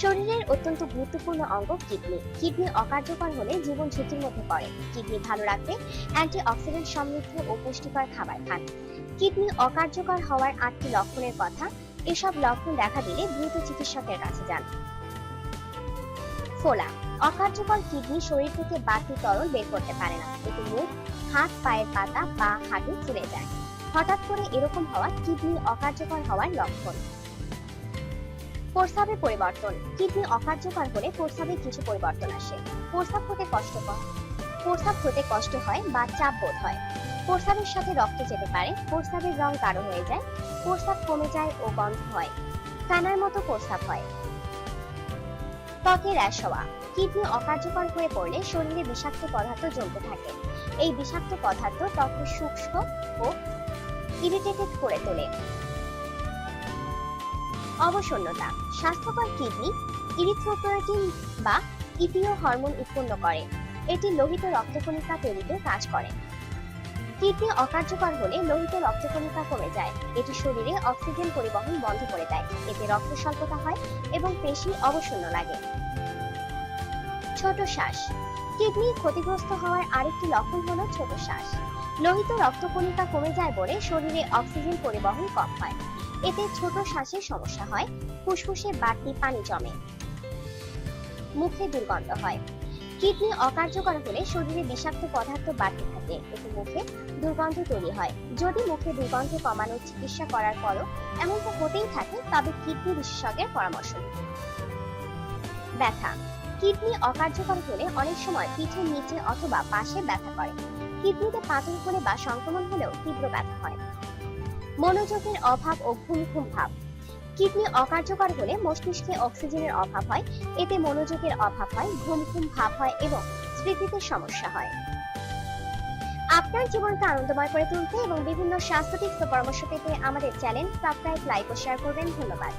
শরীরের অত্যন্ত গুরুত্বপূর্ণ অঙ্গ কিডনি। কিডনি অকার্যকর হলে জীবন ঝুঁকির মধ্যে পড়ে। কিডনি ভালো রাখতে অ্যান্টি অক্সিডেন্ট সমৃদ্ধ ও পুষ্টিকর খাবার খান। কিডনি অকার্যকর হওয়ার আটটি লক্ষণের কথা, এসব লক্ষণ দেখা দিলে দ্রুত চিকিৎসকের কাছে যান। ফোলা, অকার্যকর কিডনি শরীর থেকে বাড়তি তরল বের করতে পারে না। এতে মুখ, হাত, পায়ের পাতা বা হাঁটু ফুলে যায়। হঠাৎ করে এরকম হওয়া কিডনি অকার্যকর হওয়ার লক্ষণ। প্রস্রাবে পরিবর্তন। কিডনি অকার্যকর হলে প্রস্রাবে কিছু পরিবর্তন আসে। প্রস্রাব হতে কষ্টকর প্রস্রাব হতে কষ্ট হয় বা চাপ বোধ হয়। প্রস্রাবের সাথে রক্ত যেতে পারে। প্রস্রাবের রং গাঢ় হয়ে যায়। প্রস্রাব কমে যায় ও গন্ধ হয়। কানার মতো প্রস্রাব হয়। ত্বকে র্যাশ হওয়া। কিডনি অকার্যকর হয়ে পড়লে শরীরে বিষাক্ত পদার্থ জমতে থাকে। এই বিষাক্ত পদার্থ ত্বকে শুষ্ক ও ইরিটেটেড করে তোলে। অবসন্নতা, স্বাস্থ্যকর কিডনি ইরিথ্রোপয়েটিন বা ইপিও হরমোন উৎপন্ন করে। এটি লোহিত রক্তকণিকা তৈরিতে কাজ করে। কিডনি অকার্যকর হলে লোহিত রক্তকণিকা কমে যায়। এটি শরীরে অক্সিজেন পরিবহন বন্ধ করে দেয়। এতে রক্ত স্বল্পতা হয় এবং পেশি অবসন্ন লাগে। ছোট শ্বাস। কিডনি ক্ষতিগ্রস্ত হওয়ার আরেকটি লক্ষণ হলো ছোট শ্বাস। লোহিত রক্তকণিকা কমে যায় বলে শরীরে অক্সিজেন পরিবহন কম হয়। এতে ছোট শ্বাসের সমস্যা হয়, ফুসফুসে বাড়তি পানি জমে। মুখে দুর্গন্ধ হয়। কিডনি অকার্যকর হলে শরীরে বিষাক্ত পদার্থ বাড়তে থাকে। এতে মুখে দুর্গন্ধ তৈরি হয়। যদি মুখে দুর্গন্ধ কমানোর চিকিৎসা করার পরও এমনটা হতেই থাকে, তবে কিডনি বিশেষজ্ঞের পরামর্শ ব্যথা। কিডনি অকার্যকর হলে অনেক সময় পিঠের নিচে অথবা পাশে ব্যথা করে। কিডনিতে পাথর হলে বা সংক্রমণ হলেও তীব্র ব্যথা হয়। মনোযোগের অভাব ও ঘুম ঘুম ভাব। কিডনি অকার্যকর হলে মস্তিষ্কে অক্সিজেনের অভাব হয়, এতে মনোযোগের অভাব হয় ঘুম ঘুম ভাব হয় এবং স্মৃতিতে সমস্যা হয়। আপনার জীবনকে আনন্দময় করে তুলতে এবং বিভিন্ন স্বাস্থ্য পরামর্শ পেতে আমাদের চ্যানেল সাবস্ক্রাইব, লাইক ও শেয়ার করবেন। ধন্যবাদ।